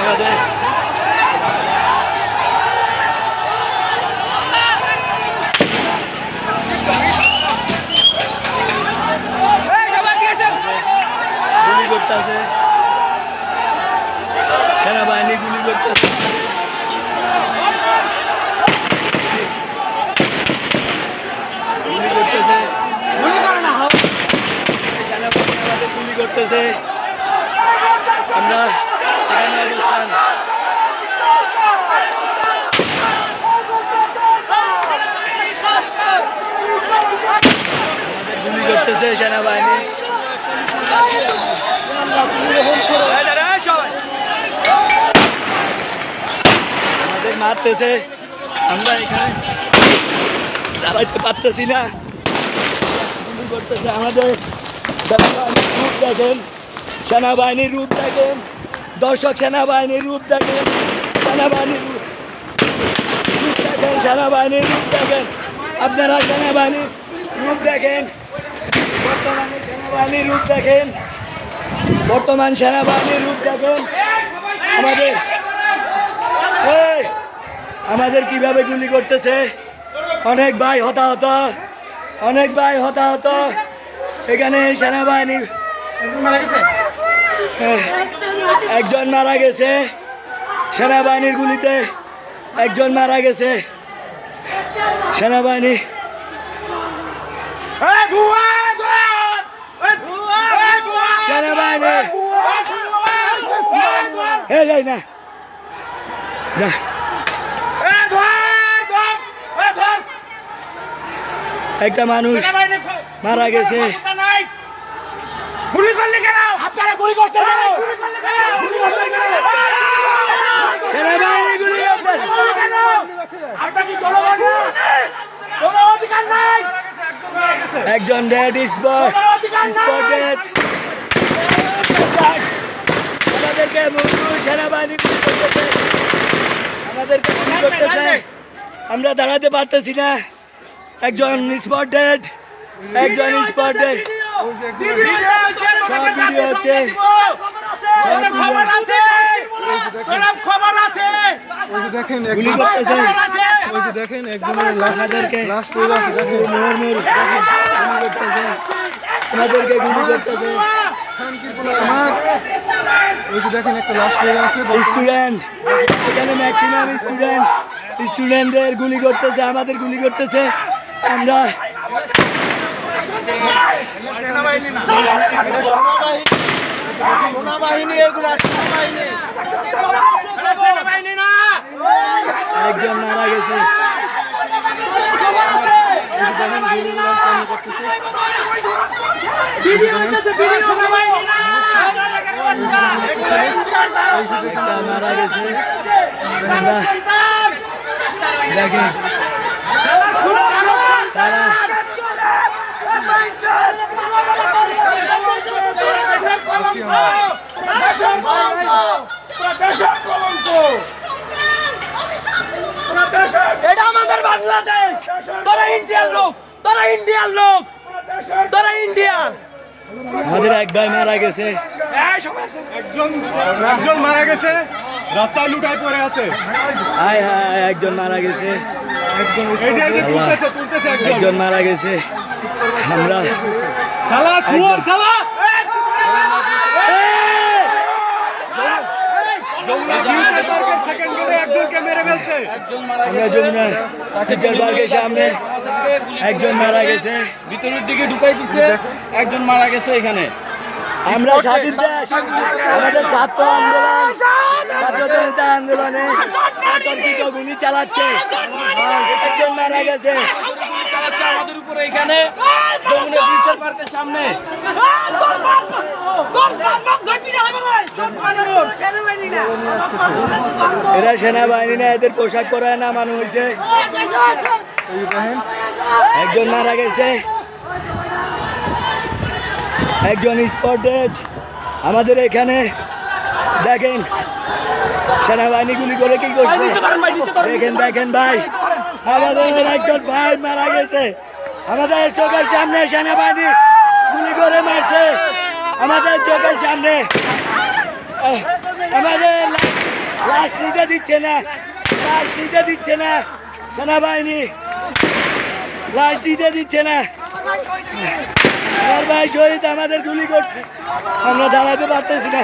আমাদের গুলি করতেছে। সেনাবাহিনী গুলি করতেছে। গুলি করতেছে। আমরা আমাদের মারতেছে। আমরা এখানে দাঁড়াইতে পারতেছি না। করতেছে আমাদের সেনাবাহিনীর রূপ দেখেন। দর্শক সেনাবাহিনীর রূপ দেখেন সেনাবাহিনীর রূপ দেখেন সেনাবাহিনীর রূপ দেখেন আপনারা সেনাবাহিনীর রূপ দেখেন বর্তমানে সেনাবাহিনীর রূপ দেখেন বর্তমান সেনাবাহিনীর রূপ দেখেন আমাদের আমাদের কীভাবে গুলি করতেছে? অনেক ভাই হতাহত, অনেক ভাই হতাহত। এখানে সেনাবাহিনী একজন মারা গেছে সেনাবাহিনীর গুলিতে একজন মারা গেছে সেনাবাহিনী। সেনাবাহিনী। না। একটা মানুষ মারা গেছে। গুলি করলি কেন? গুলি করতে সেনাবাহিনী গুলি আপনার কি জনগণ কোনো অধিকার নাই। একজন ডেড স্পট স্পটেড আমাদেরকে সেনাবাহিনী গুলি করতেছে। আমাদেরকে গুলি করতেছে। আমরা দাঁড়াতে পারতেছি না। একজন স্পট ডেড একজন স্পট দেখেন দেখেন গুলি করতেছে দেখেন একটা লাশ পড়ে আছে স্টুডেন্ট এখানে ম্যাক্সিমাম স্টুডেন্ট স্টুডেন্টদের গুলি করতেছে আমাদের গুলি করতেছে আমরা সেনাবাহিনী এগুলা সেনাবাহিনী সেনাবাহিনী একজন মারা গেছে মারা গেছে দেখেন এটা আমাদের বাংলাদেশ। তোরা ইন্ডিয়ার লোক তোরা ইন্ডিয়ার লোক তোরা ইন্ডিয়ার। আমাদের এক ভাই মারা গেছে। একজন একজন মারা গেছে রাস্তায় লুকায় পড়ে আছে। হায় হায় একজন মারা গেছে। একজন মারা গেছে। আমরা শালা! আমরা যমুনা টিচার পার্কের সামনে একজন মারা গেছে ভিতরের দিকে ঢুকাই দিছে একজন মারা গেছে এখানে আমরা স্বাধীন দেশ আমাদের ছাত্র আন্দোলন ছাত্র জনতা আন্দোলনে আতঙ্কিত গুলি চালাচ্ছে একজন মারা গেছে চালাচ্ছে আমাদের উপরে এখানে যমুনা ব্রিজের পার্কের সামনে এরা সেনাবাহিনী না, এদের পোশাক পরে নামানো হয়েছে। এই দেখেন একজন মারা গেছে। একজন স্পটেড। আমাদের এখানে দেখেন সেনাবাহিনী গুলি করে কি করছে? দেখেন দেখেন ভাই, আমাদের একজন ভাই মারা গেছে। আমাদের চোখের সামনে সেনাবাহিনী গুলি করে মারছে। আমাদের চোখের সামনে আমাদের লাশ- নিতে দিচ্ছে না, লাশ নিতে দিচ্ছে না, সেনাবাহিনী। লাশ দিতে দিচ্ছে না। আমার ভাই শহীদ আমাদের গুলি করছে। আমরা দাঁড়াতে পারতেছি না।